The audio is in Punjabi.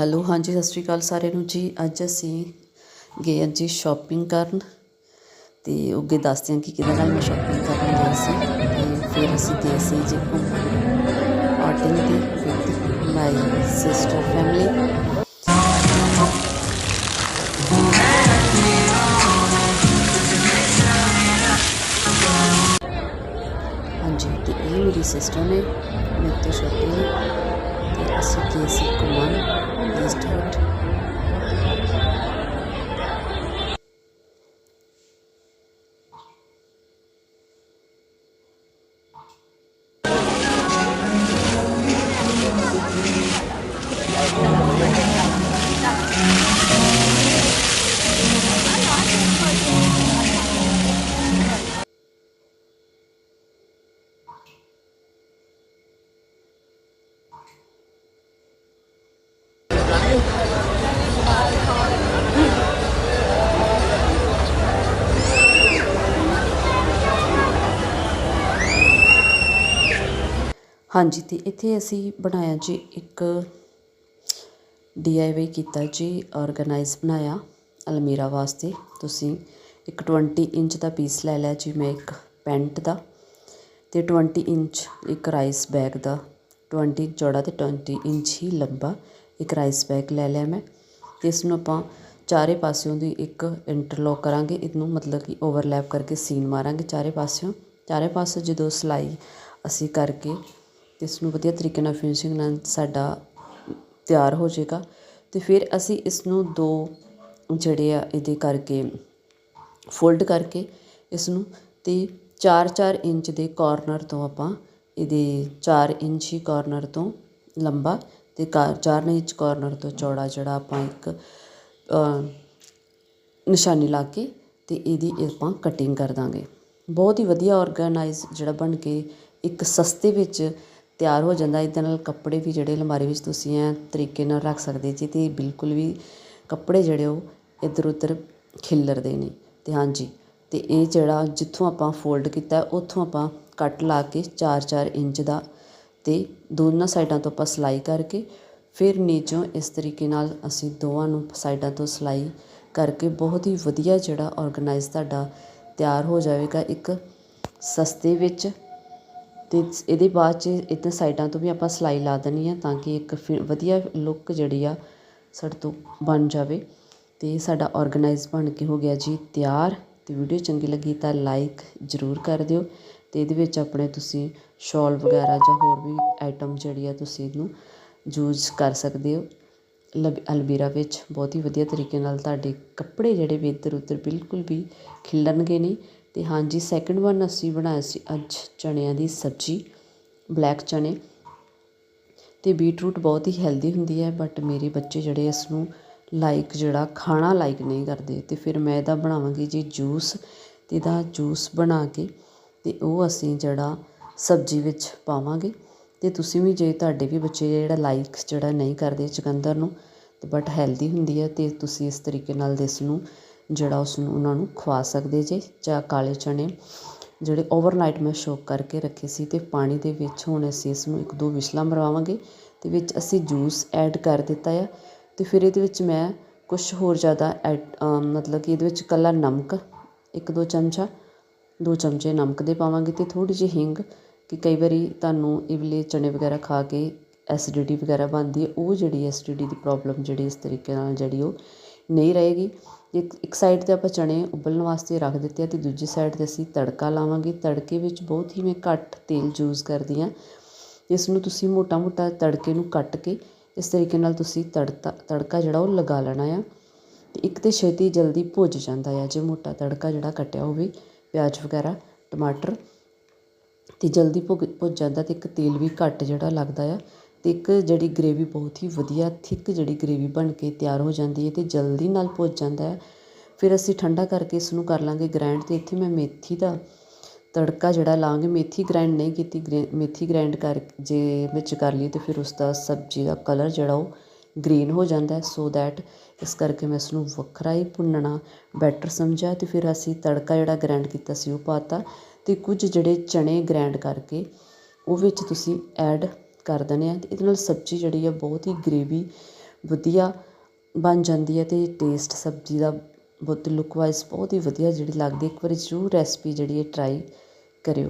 ਹੈਲੋ, ਹਾਂਜੀ, ਸਤਿ ਸ਼੍ਰੀ ਅਕਾਲ ਸਾਰਿਆਂ ਨੂੰ। ਜੀ, ਅੱਜ ਅਸੀਂ ਗਏ ਹਾਂ ਜੀ ਸ਼ਾਪਿੰਗ ਕਰਨ ਤੇ ਅੱਗੇ ਦੱਸਦੇ ਹਾਂ ਕਿ ਕਿਹਦੇ ਨਾਲ ਮੈਂ ਸ਼ਾਪਿੰਗ ਕਰਨ ਗਈ ਸੀ ਤੇ ਫਿਰ ਅਸੀਂ ਗਏ ਸੀ ਜੀ ਘੁੰਮਣ। ਤੇ ਵਿਦ ਮਾਈ ਸਿਸਟਰ ਫੈਮਿਲੀ ਹਾਂਜੀ, ਤੇ ਇਹ ਮੇਰੀ ਸਿਸਟਰ ਨੇ ਮੇਰੇ ਤੋਂ ਛੋਟੀ ਨੇ ਤੇ ਅਸੀਂ ਗਏ ਸੀ ਘੁੰਮਣ। ਹਾਂਜੀ ਅਤੇ ਇੱਥੇ ਅਸੀਂ ਬਣਾਇਆ ਜੀ ਇੱਕ ਡੀਆਈਵਾਈ ਕੀਤਾ ਜੀ ਆਰਗੇਨਾਈਜ਼ ਬਣਾਇਆ ਅਲਮੀਰਾ ਵਾਸਤੇ। ਤੁਸੀਂ ਇੱਕ 20 ਇੰਚ ਦਾ ਪੀਸ ਲੈ ਲਿਆ ਜੀ ਮੈਂ ਇੱਕ ਪੈਂਟ ਦਾ ਤੇ 20 ਇੰਚ ਇੱਕ ਰਾਈਸ ਬੈਗ ਦਾ। 20 ਚੌੜਾ ਤੇ 20 ਇੰਚ ਹੀ ਲੰਬਾ ਇੱਕ ਰਾਈਸ ਬੈਗ ਲੈ ਲਿਆ ਮੈਂ ਤੇ ਇਸ ਨੂੰ ਆਪਾਂ ਚਾਰੇ ਪਾਸਿਓਂ ਦੀ ਇੱਕ ਇੰਟਰਲੋਕ ਕਰਾਂਗੇ। ਇਹਨੂੰ ਮਤਲਬ ਕਿ ਓਵਰਲੈਪ ਕਰਕੇ ਸੀਨ ਮਾਰਾਂਗੇ ਚਾਰੇ ਪਾਸਿਓਂ। ਚਾਰੇ ਪਾਸੇ ਜਦੋਂ ਸਿਲਾਈ ਅਸੀਂ ਕਰਕੇ ਅਤੇ ਇਸ ਨੂੰ ਵਧੀਆ ਤਰੀਕੇ ਨਾਲ ਫਿਨਿਸ਼ਿੰਗ ਨਾਲ ਸਾਡਾ ਤਿਆਰ ਹੋ ਜਾਏਗਾ। ਅਤੇ ਫਿਰ ਅਸੀਂ ਇਸ ਨੂੰ ਦੋ ਜਿਹੜੇ ਆ ਇਹਦੇ ਕਰਕੇ ਫੋਲਡ ਕਰਕੇ ਇਸ ਨੂੰ ਤੇ 4-4 ਇੰਚ ਦੇ ਕਾਰਨਰ ਤੋਂ ਆਪਾਂ ਇਹਦੇ 4 ਇੰਚ ਹੀ ਕਾਰਨਰ ਤੋਂ ਲੰਬਾ ਤੇ 4 ਇੰਚ ਕਾਰਨਰ ਤੋਂ ਚੌੜਾ ਜਿਹੜਾ ਆਪਾਂ ਇੱਕ ਨਿਸ਼ਾਨੀ ਲਾ ਕੇ ਤੇ ਇਹਦੀ ਆਪਾਂ ਕਟਿੰਗ ਕਰ ਦਾਂਗੇ। ਬਹੁਤ ਹੀ ਵਧੀਆ ਆਰਗੇਨਾਈਜ਼ ਜਿਹੜਾ ਬਣ ਕੇ ਇੱਕ ਸਸਤੇ ਵਿੱਚ ਤਿਆਰ ਹੋ ਜਾਂਦਾ, ਇਹਦੇ ਨਾਲ ਕੱਪੜੇ ਵੀ ਜਿਹੜੇ ਅਲਮਾਰੀ ਵਿੱਚ ਤੁਸੀਂ ਐਂ ਤਰੀਕੇ ਨਾਲ ਰੱਖ ਸਕਦੇ ਜੀ ਅਤੇ ਬਿਲਕੁਲ ਵੀ ਕੱਪੜੇ ਜਿਹੜੇ ਉਹ ਇੱਧਰ ਉੱਧਰ ਖਿੱਲਰਦੇ ਨਹੀਂ ਅਤੇ ਹਾਂਜੀ ਅਤੇ ਇਹ ਜਿਹੜਾ ਜਿੱਥੋਂ ਆਪਾਂ ਫੋਲਡ ਕੀਤਾ, ਉੱਥੋਂ ਆਪਾਂ ਕੱਟ ਲਾ ਕੇ 4-4 ਇੰਚ ਦਾ ਅਤੇ ਦੋਨਾਂ ਸਾਈਡਾਂ ਤੋਂ ਆਪਾਂ ਸਿਲਾਈ ਕਰਕੇ ਫਿਰ ਨੀਚੋਂ ਇਸ ਤਰੀਕੇ ਨਾਲ ਅਸੀਂ ਦੋਵਾਂ ਨੂੰ ਸਾਈਡਾਂ ਤੋਂ ਸਿਲਾਈ ਕਰਕੇ ਬਹੁਤ ਹੀ ਵਧੀਆ ਜਿਹੜਾ ਆਰਗੇਨਾਈਜ਼ ਤੁਹਾਡਾ ਤਿਆਰ ਹੋ ਜਾਵੇਗਾ ਇੱਕ ਸਸਤੇ ਵਿੱਚ ਅਤੇ ਇਹਦੇ ਬਾਅਦ 'ਚ ਇੱਦਾਂ ਸਾਈਡਾਂ ਤੋਂ ਵੀ ਆਪਾਂ ਸਿਲਾਈ ਲਾ ਦੇਣੀ ਆ ਤਾਂ ਕਿ ਇੱਕ ਵਧੀਆ ਲੁੱਕ ਜਿਹੜੀ ਆ ਸਾਡੇ ਤੋਂ ਬਣ ਜਾਵੇ ਅਤੇ ਸਾਡਾ ਔਰਗਨਾਈਜ਼ ਬਣ ਕੇ ਹੋ ਗਿਆ ਜੀ ਤਿਆਰ। ਅਤੇ ਵੀਡੀਓ ਚੰਗੀ ਲੱਗੀ ਤਾਂ ਲਾਈਕ ਜ਼ਰੂਰ ਕਰ ਦਿਓ ਅਤੇ ਇਹਦੇ ਵਿੱਚ ਆਪਣੇ ਤੁਸੀਂ ਸ਼ਾਲ ਵਗੈਰਾ ਜਾਂ ਹੋਰ ਵੀ ਆਈਟਮ ਜਿਹੜੀ ਆ ਤੁਸੀਂ ਇਹਨੂੰ ਯੂਜ਼ ਕਰ ਸਕਦੇ ਹੋ। ਅਲਬੀਰਾ ਵਿੱਚ ਬਹੁਤ ਹੀ ਵਧੀਆ ਤਰੀਕੇ ਨਾਲ ਤੁਹਾਡੇ ਕੱਪੜੇ ਜਿਹੜੇ ਵੀ ਇੱਧਰ ਉੱਧਰ ਬਿਲਕੁਲ ਵੀ ਖਿਲਣਗੇ ਨਹੀਂ। ਅਤੇ ਹਾਂਜੀ ਸੈਕਿੰਡ ਵਨ ਅਸੀਂ ਬਣਾਇਆ ਸੀ ਅੱਜ ਚਣਿਆਂ ਦੀ ਸਬਜ਼ੀ ਬਲੈਕ ਚਣੇ ਅਤੇ ਬੀਟਰੂਟ ਬਹੁਤ ਹੀ ਹੈਲਦੀ ਹੁੰਦੀ ਹੈ ਬਟ ਮੇਰੇ ਬੱਚੇ ਜਿਹੜੇ ਇਸ ਨੂੰ ਲਾਈਕ ਜਿਹੜਾ ਖਾਣਾ ਲਾਈਕ ਨਹੀਂ ਕਰਦੇ। ਅਤੇ ਫਿਰ ਮੈਂ ਇਹਦਾ ਬਣਾਵਾਂਗੀ ਜੀ ਜੂਸ ਅਤੇ ਇਹਦਾ ਜੂਸ ਬਣਾ ਕੇ ਅਤੇ ਉਹ ਅਸੀਂ ਜਿਹੜਾ ਸਬਜ਼ੀ ਵਿੱਚ ਪਾਵਾਂਗੇ। ਅਤੇ ਤੁਸੀਂ ਵੀ ਜੇ ਤੁਹਾਡੇ ਵੀ ਬੱਚੇ ਜਿਹੜਾ ਲਾਈਕ ਜਿਹੜਾ ਨਹੀਂ ਕਰਦੇ ਚੁਕੰਦਰ ਨੂੰ ਬਟ ਹੈਲਦੀ ਹੁੰਦੀ ਹੈ ਅਤੇ ਤੁਸੀਂ ਇਸ ਤਰੀਕੇ ਨਾਲ ਇਸ ਨੂੰ ਜਿਹੜਾ ਉਸ ਨੂੰ ਉਹਨਾਂ ਨੂੰ ਖਵਾ ਸਕਦੇ ਜੇ ਜਾਂ ਕਾਲੇ ਚਣੇ ਜਿਹੜੇ ਓਵਰਨਾਈਟ ਮੈਂ ਸ਼ੋਕ ਕਰਕੇ ਰੱਖੇ ਸੀ ਤੇ ਪਾਣੀ ਦੇ ਵਿੱਚ ਹੁਣ ਅਸੀਂ ਇਸ ਨੂੰ ਇੱਕ ਦੋ ਵਿਸਲਾਂ ਮਰਵਾਵਾਂਗੇ ਤੇ ਵਿੱਚ ਅਸੀਂ ਜੂਸ ਐਡ ਕਰ ਦਿੱਤਾ ਆ ਤੇ ਫਿਰ ਇਹਦੇ ਵਿੱਚ ਮੈਂ ਕੁਝ ਹੋਰ ਜ਼ਿਆਦਾ ਐਡ ਮਤਲਬ ਕਿ ਇਹਦੇ ਵਿੱਚ ਕੱਲਾ ਨਮਕ, ਇੱਕ ਦੋ ਚਮਚਾ, ਦੋ ਚਮਚੇ ਨਮਕ ਦੇ ਪਾਵਾਂਗੇ ਤੇ ਥੋੜੀ ਜਿਹੀ ਹਿੰਗ ਕਿ ਕਈ ਵਾਰੀ ਤੁਹਾਨੂੰ ਇਵਲੇ ਚਣੇ ਵਗੈਰਾ ਖਾ ਕੇ ਐਸਿਡਿਟੀ ਵਗੈਰਾ ਬਣਦੀ ਹੈ, ਉਹ ਜਿਹੜੀ ਐਸਿਡਿਟੀ ਦੀ ਪ੍ਰੋਬਲਮ ਜਿਹੜੀ ਇਸ ਤਰੀਕੇ ਨਾਲ ਜਿਹੜੀ ਉਹ ਨਹੀਂ ਰਹੇਗੀ। ਇੱਕ ਇੱਕ ਸਾਈਡ 'ਤੇ ਆਪਾਂ ਚਣੇ ਉਬਲਣ ਵਾਸਤੇ ਰੱਖ ਦਿੱਤੇ ਆ ਤੇ ਦੂਜੀ ਸਾਈਡ 'ਤੇ ਅਸੀਂ ਤੜਕਾ ਲਾਵਾਂਗੇ। ਤੜਕੇ ਵਿੱਚ ਬਹੁਤ ਹੀ ਮੈਂ ਘੱਟ ਤੇਲ ਯੂਜ਼ ਕਰਦੀ ਹਾਂ। ਇਸ ਨੂੰ ਤੁਸੀਂ ਮੋਟਾ ਮੋਟਾ ਤੜਕੇ ਨੂੰ ਕੱਟ ਕੇ ਇਸ ਤਰੀਕੇ ਨਾਲ ਤੁਸੀਂ ਤੜਕਾ ਤੜਕਾ ਜਿਹੜਾ ਉਹ ਲਗਾ ਲੈਣਾ ਆ। ਤੇ ਇੱਕ ਤੇ ਛੇਤੀ ਜਲਦੀ ਭੁੱਜ ਜਾਂਦਾ ਆ, ਜੇ ਮੋਟਾ ਤੜਕਾ ਜਿਹੜਾ ਕੱਟਿਆ ਹੋਵੇ, ਪਿਆਜ਼ ਵਗੈਰਾ, ਟਮਾਟਰ, ਤੇ ਜਲਦੀ ਭੁੱਜ ਭੁੱਜ ਜਾਂਦਾ ਤੇ ਇੱਕ ਤੇਲ ਵੀ ਘੱਟ ਜਿਹੜਾ ਲੱਗਦਾ ਆ। ਅਤੇ ਇੱਕ ਜਿਹੜੀ ਗਰੇਵੀ ਬਹੁਤ ਹੀ ਵਧੀਆ ਥਿੱਕ ਜਿਹੜੀ ਗਰੇਵੀ ਬਣ ਕੇ ਤਿਆਰ ਹੋ ਜਾਂਦੀ ਹੈ ਅਤੇ ਜਲਦੀ ਨਾਲ ਭੁੱਜ ਜਾਂਦਾ ਫਿਰ ਅਸੀਂ ਠੰਡਾ ਕਰਕੇ ਇਸ ਨੂੰ ਕਰ ਲਵਾਂਗੇ ਗ੍ਰਾਈਂਡ ਅਤੇ ਇੱਥੇ ਮੈਂ ਮੇਥੀ ਦਾ ਤੜਕਾ ਜਿਹੜਾ ਲਾਂਗੇ, ਮੇਥੀ ਗ੍ਰਾਈਂਡ ਨਹੀਂ ਕੀਤੀ ਗ੍ਰੇ ਮੇਥੀ ਗ੍ਰਾਈਂਡ ਕਰ, ਜੇ ਵਿੱਚ ਕਰ ਲਈਏ ਤਾਂ ਫਿਰ ਉਸ ਦਾ ਸਬਜ਼ੀ ਦਾ ਕਲਰ ਜਿਹੜਾ ਉਹ ਗ੍ਰੀਨ ਹੋ ਜਾਂਦਾ ਸੋ ਦੈਟ ਇਸ ਕਰਕੇ ਮੈਂ ਇਸ ਨੂੰ ਵੱਖਰਾ ਹੀ ਭੁੰਨਣਾ ਬੈਟਰ ਸਮਝਿਆ ਅਤੇ ਫਿਰ ਅਸੀਂ ਤੜਕਾ ਜਿਹੜਾ ਗ੍ਰਾਈਂਡ ਕੀਤਾ ਸੀ ਉਹ ਪਾਤਾ ਅਤੇ ਕੁਝ ਜਿਹੜੇ ਚਣੇ ਗ੍ਰਾਈਂਡ ਕਰਕੇ ਉਹ ਵਿੱਚ ਤੁਸੀਂ ਐਡ ਕਰ ਦਿੰਦੇ ਹਾਂ ਅਤੇ ਇਹਦੇ ਨਾਲ ਸਬਜ਼ੀ ਜਿਹੜੀ ਆ ਬਹੁਤ ਹੀ ਗਰੇਵੀ ਵਧੀਆ ਬਣ ਜਾਂਦੀ ਹੈ ਅਤੇ ਟੇਸਟ ਸਬਜ਼ੀ ਦਾ ਬਹੁਤ ਲੁੱਕ ਵਾਈਜ਼ ਬਹੁਤ ਹੀ ਵਧੀਆ ਜਿਹੜੀ ਲੱਗਦੀ ਇੱਕ ਵਾਰੀ ਜ਼ਰੂਰ ਰੈਸਪੀ ਜਿਹੜੀ ਹੈ ਟਰਾਈ ਕਰਿਓ।